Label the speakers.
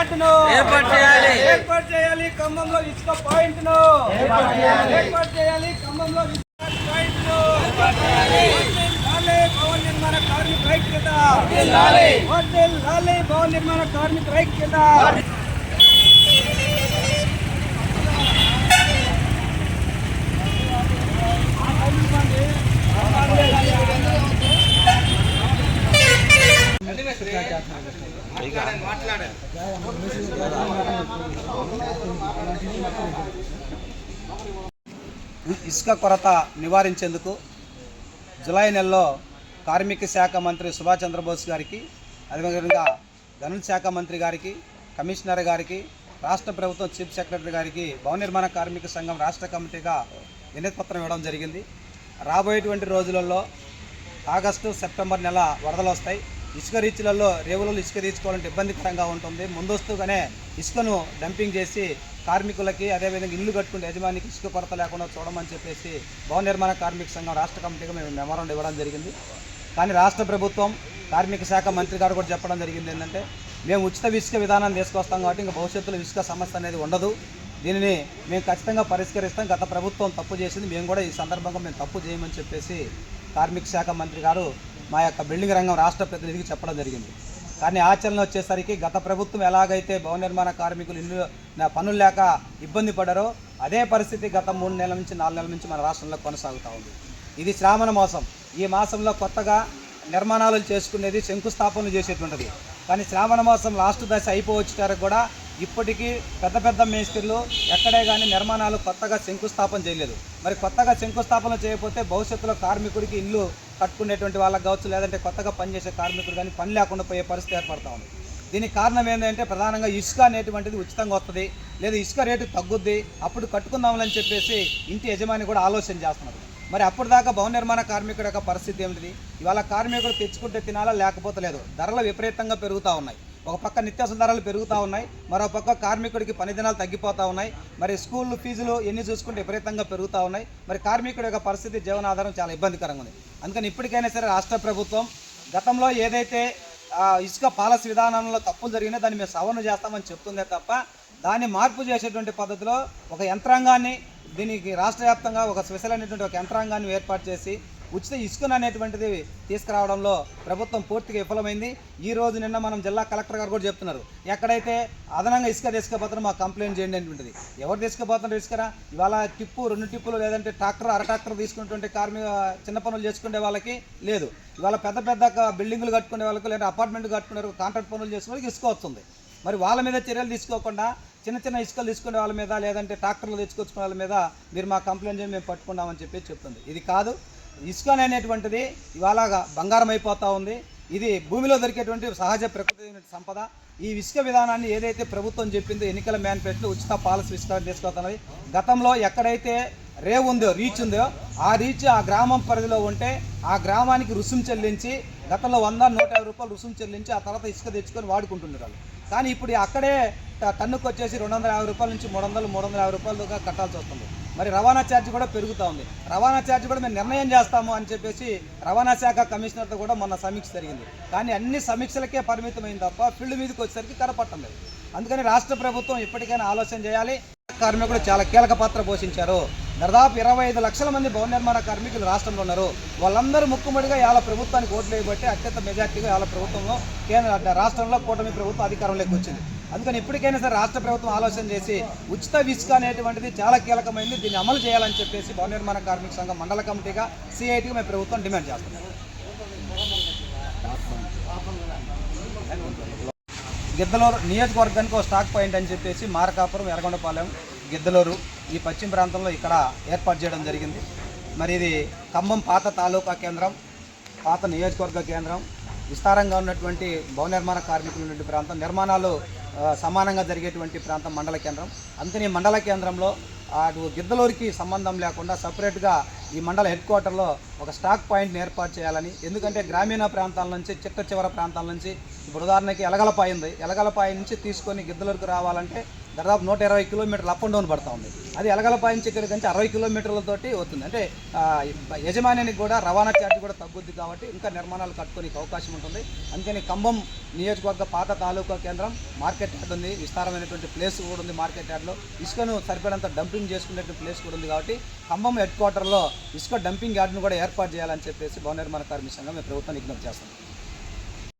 Speaker 1: Dumping యార్డ్ను
Speaker 2: ఏర్పాటు చేయాలి.
Speaker 1: ఏర్పాటు చేయాలి ఖమ్మంలో ఇసుక పాయింట్ను ఏర్పాటు చేయాలి ఖమ్మంలో ఇసుక పాయింట్ను భవన్ నిర్మాణ కార్మిక ఐక్యత. హోటల్ లాలే భవన్ నిర్మాణ కార్మిక ఐక్యత. ఇసుక కొరత నివారించేందుకు జులై నెలలో కార్మిక శాఖ మంత్రి సుభాష్ చంద్రబోస్ గారికి అదేవిధంగా గనుల శాఖ మంత్రి గారికి కమిషనర్ గారికి రాష్ట్ర ప్రభుత్వం చీఫ్ సెక్రటరీ గారికి భవన నిర్మాణ కార్మిక సంఘం రాష్ట్ర కమిటీగా వినతిపత్రం ఇవ్వడం జరిగింది. రాబోయేటువంటి రోజులలో ఆగస్టు సెప్టెంబర్ నెల వరదలు వస్తాయి. ఇసుక రీచ్లలో రేవులలో ఇసుక తీసుకోవాలంటే ఇబ్బందికరంగా ఉంటుంది. ముందస్తుగానే ఇసుకను డంపింగ్ చేసి కార్మికులకి అదేవిధంగా ఇల్లు కట్టుకునే యజమానికి ఇసుక కొరత లేకుండా చూడమని చెప్పేసి భవన నిర్మాణ కార్మిక సంఘం రాష్ట్ర కమిటీగా మేము మెమోరం ఇవ్వడం జరిగింది. కానీ రాష్ట్ర ప్రభుత్వం కార్మిక శాఖ మంత్రి గారు కూడా చెప్పడం జరిగింది ఏంటంటే మేము ఉచిత ఇసుక విధానాన్ని తీసుకొస్తాం కాబట్టి ఇంకా భవిష్యత్తులో ఇసుక సమస్య అనేది ఉండదు. దీనిని మేము ఖచ్చితంగా పరిష్కరిస్తాం. గత ప్రభుత్వం తప్పు చేసింది. మేము కూడా ఈ సందర్భంగా మేము తప్పు చేయమని చెప్పేసి కార్మిక శాఖ మంత్రి గారు మా యొక్క బిల్డింగ్ రంగం రాష్ట్ర ప్రతినిధికి చెప్పడం జరిగింది. కానీ ఆచరణ వచ్చేసరికి గత ప్రభుత్వం ఎలాగైతే భవన నిర్మాణ కార్మికులు ఇల్లు పనులు లేక ఇబ్బంది పడారో అదే పరిస్థితి గత మూడు నెలల నుంచి నాలుగు నెలల నుంచి మన రాష్ట్రంలో కొనసాగుతూ ఉంది. ఇది శ్రావణ మాసం. ఈ మాసంలో కొత్తగా నిర్మాణాలు చేసుకునేది శంకుస్థాపనలు చేసేటువంటిది. కానీ శ్రావణ మాసం లాస్ట్ దశ అయిపోవచ్చారు కూడా ఇప్పటికీ పెద్ద పెద్ద మేస్త్రీలు ఎక్కడే కానీ నిర్మాణాలు కొత్తగా శంకుస్థాపన చేయలేదు. మరి కొత్తగా శంకుస్థాపన చేయకపోతే భవిష్యత్తులో కార్మికుడికి ఇల్లు కట్టుకునేటువంటి వాళ్ళకి కావచ్చు లేదంటే కొత్తగా పనిచేసే కార్మికుడు కానీ పని లేకుండా పోయే పరిస్థితి ఏర్పడతా ఉంది. దీనికి కారణం ఏంటంటే ప్రధానంగా ఇసుక అనేటువంటిది ఉచితంగా వస్తుంది లేదా ఇసుక రేటు తగ్గుద్ది అప్పుడు కట్టుకుందామని చెప్పేసి ఇంటి యజమాని కూడా ఆలోచన చేస్తున్నారు. మరి అప్పుడు దాకా భవన నిర్మాణ కార్మికుడు యొక్క పరిస్థితి ఏమిటిది? ఇవాళ కార్మికుడు తెచ్చుకుంటే తినాలా లేకపోతే లేదు? ధరలు విపరీతంగా పెరుగుతూ ఉన్నాయి. ఒక పక్క నిత్యావసర ధరలు పెరుగుతూ ఉన్నాయి మరో పక్క కార్మికుడికి పని దినాలు తగ్గిపోతూ ఉన్నాయి. మరి స్కూల్ ఫీజులు ఎన్ని చూసుకుంటే విపరీతంగా పెరుగుతూ ఉన్నాయి. మరి కార్మికుడి యొక్క పరిస్థితి జీవనాధారం చాలా ఇబ్బందికరంగా ఉంది. అందుకని ఇప్పటికైనా సరే రాష్ట్ర ప్రభుత్వం గతంలో ఏదైతే ఇసుక పాలసీ విధానంలో తప్పులు జరిగినా దాన్ని మేము సవరణ చేస్తామని చెప్తుందే తప్ప దాన్ని మార్పు చేసేటువంటి పద్ధతిలో ఒక యంత్రాంగాన్ని దీనికి రాష్ట్ర వ్యాప్తంగా ఒక స్పెషల్ అనేటువంటి ఒక యంత్రాంగాన్ని ఏర్పాటు చేసి ఉచిత ఇసుకను అనేటువంటిది తీసుకురావడంలో ప్రభుత్వం పూర్తిగా విఫలమైంది. ఈ రోజు నిన్న మనం జిల్లా కలెక్టర్ గారు కూడా చెప్తున్నారు. ఎక్కడైతే అదనంగా ఇసుక తీసుకుపోతారో మాకు కంప్లైంట్ చేయండి అనేటువంటిది. ఎవరు తీసుకుపోతున్నారు ఇసుకరా? ఇవాళ టిప్పు రెండు టిప్పులు లేదంటే ట్రాక్టర్ అర ట్రాక్టర్ తీసుకున్నటువంటి కార్మిక చిన్న పనులు చేసుకునే వాళ్ళకి లేదు. ఇవాళ పెద్ద పెద్ద బిల్డింగులు కట్టుకునే వాళ్ళకి లేదా అపార్ట్మెంట్ కట్టుకునే వాళ్ళకి కాంట్రాక్ట్ పనులు చేసుకునే వాళ్ళకి ఇసుక వస్తుంది. మరి వాళ్ళ మీద చర్యలు తీసుకోకుండా చిన్న చిన్న ఇసుకలు తీసుకునే వాళ్ళ మీద లేదంటే ట్రాక్టర్లు తెచ్చుకొచ్చుకునే వాళ్ళ మీద మీరు మా కంప్లైంట్ చేయండి మేము పట్టుకున్నామని చెప్పి చెప్తుంది. ఇది కాదు. ఇసుక అనేటువంటిది ఇవాళ బంగారం అయిపోతూ ఉంది. ఇది భూమిలో దొరికేటువంటి సహజ ప్రకృతి సంపద. ఈ ఇసుక విధానాన్ని ఏదైతే ప్రభుత్వం చెప్పిందో ఎన్నికల మేనిఫెస్టో ఉచిత పాలసీ విస్తరణ తీసుకొస్తున్నది. గతంలో ఎక్కడైతే రేవ్ ఉందో రీచ్ ఉందో ఆ రీచ్ ఆ గ్రామం పరిధిలో ఉంటే ఆ గ్రామానికి రుసుము చెల్లించి గతంలో వంద నూట యాభై రూపాయలు రుసుము చెల్లించి ఆ తర్వాత ఇసుక తెచ్చుకొని వాడుకుంటున్నారు వాళ్ళు. కానీ ఇప్పుడు అక్కడే టన్నుకు వచ్చేసి రెండు వందల యాభై రూపాయల నుంచి మూడు వందలు మూడు వందల యాభై రూపాయలుగా కట్టాల్సి వస్తుంది. మరి రవాణా ఛార్జ్ కూడా పెరుగుతూ ఉంది. రవాణా ఛార్జ్ కూడా మేము నిర్ణయం చేస్తాము అని చెప్పేసి రవాణా శాఖ కమిషనర్తో కూడా మొన్న సమీక్ష జరిగింది. కానీ అన్ని సమీక్షలకే పరిమితమైంది తప్ప ఫీల్డ్ మీదకి వచ్చేసరికి కనపడటం లేదు. అందుకని రాష్ట్ర ప్రభుత్వం ఇప్పటికైనా ఆలోచన చేయాలి. కార్మికులు చాలా కీలక పాత్ర పోషించారు. దాదాపు ఇరవై ఐదు లక్షల మంది భవన నిర్మాణ కార్మికులు రాష్ట్రంలో ఉన్నారు. వాళ్ళందరూ ముక్కుమడిగా ఇవాళ ప్రభుత్వానికి ఓట్లు వేయబట్టి అత్యంత మెజార్టీగా ఇవాళ ప్రభుత్వంలో కేంద్ర రాష్ట్రంలో కూటమి ప్రభుత్వం అధికారంలోకి వచ్చింది. అందుకని ఇప్పటికైనా సరే రాష్ట్ర ప్రభుత్వం ఆలోచన చేసి ఉచిత ఇసుక అనేటువంటిది చాలా కీలకమైంది. దీన్ని అమలు చేయాలని చెప్పేసి భవన నిర్మాణ కార్మిక సంఘం మండల కమిటీగా సిఐటిగా మేము ప్రభుత్వం డిమాండ్ చేస్తున్నాం. గిద్దలూరు నియోజకవర్గానికి ఒక స్టాక్ పాయింట్ అని చెప్పేసి మారకాపురం ఎర్రగొండపాలెం గిద్దలూరు ఈ పశ్చిమ ప్రాంతంలో ఇక్కడ ఏర్పాటు చేయడం జరిగింది. మరి ఇది ఖమ్మం పాత తాలూకా కేంద్రం పాత నియోజకవర్గ కేంద్రం. విస్తారంగా ఉన్నటువంటి భవన నిర్మాణ కార్మికులు ఉన్నటువంటి ప్రాంతం నిర్మాణాలు సమానంగా జరిగేటువంటి ప్రాంతం మండల కేంద్రం. అందుకని మండల కేంద్రంలో అటు గిద్దలూరికి సంబంధం లేకుండా సపరేట్గా ఈ మండల హెడ్ క్వార్టర్లో ఒక స్టాక్ పాయింట్ని ఏర్పాటు చేయాలని ఎందుకంటే గ్రామీణ ప్రాంతాల నుంచి చిట్ట చివర ప్రాంతాల నుంచి ఇప్పుడు ఉదాహరణకి ఎలగలపాయ ఉంది. ఎలగలపాయ నుంచి తీసుకొని గిద్దలూరుకు రావాలంటే దాదాపు నూట ఇరవై కిలోమీటర్లు అప్ అండ్ డౌన్ పడతా ఉంది. అది ఎలగలపాయ నుంచి ఇక్కడికి నుంచి అరవై కిలోమీటర్లతోటి అవుతుంది అంటే యజమానికి కూడా రవాణా ఛార్జ్ కూడా తగ్గుద్ది కాబట్టి ఇంకా నిర్మాణాలు కట్టుకోనికి అవకాశం ఉంటుంది. అందుకని ఖమ్మం నియోజకవర్గ పాత తాలూకా కేంద్రం మార్కెట్ యార్డ్ ఉంది. విస్తారమైనటువంటి ప్లేస్ కూడా ఉంది మార్కెట్ యార్డ్లో ఇసుకను సరిపడంత డంపింగ్ చేసుకునేటువంటి ప్లేస్ కూడా ఉంది కాబట్టి ఖమ్మం హెడ్ క్వార్టర్లో ఇసుక డంపింగ్ యార్డ్ను కూడా ఏర్పాటు చేయాలని చెప్పేసి భవన నిర్మాణ కార్మిక సంఘం మేము ప్రభుత్వాన్ని విజ్ఞప్తి చేస్తాం